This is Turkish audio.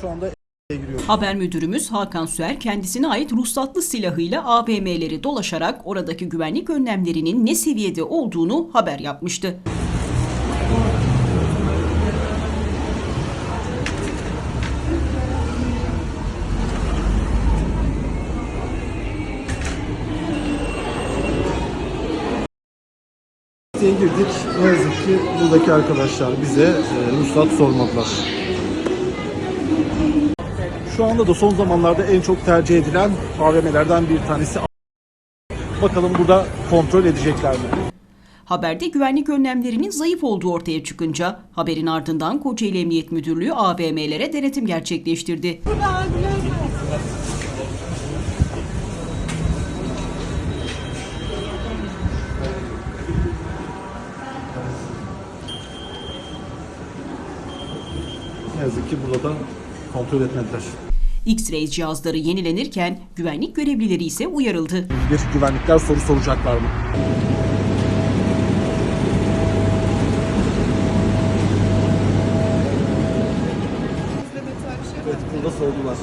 şu anda giriyor. Haber müdürümüz Hakan Süer kendisine ait ruhsatlı silahıyla AVM'leri dolaşarak oradaki güvenlik önlemlerinin ne seviyede olduğunu haber yapmıştı. Girdik. Ne yazık ki buradaki arkadaşlar bize e, ruhsat sormadılar. Şu anda da son zamanlarda en çok tercih edilen AVM'lerden bir tanesi. Bakalım burada kontrol edecekler mi? Haberde güvenlik önlemlerinin zayıf olduğu ortaya çıkınca haberin ardından Kocaeli Emniyet Müdürlüğü AVM'lere denetim gerçekleştirdi. Ne yazık ki burada da kontrol etmediler. X-ray cihazları yenilenirken güvenlik görevlileri ise uyarıldı. Bir güvenlikler soru soracaklar mı? Evet burada sordular.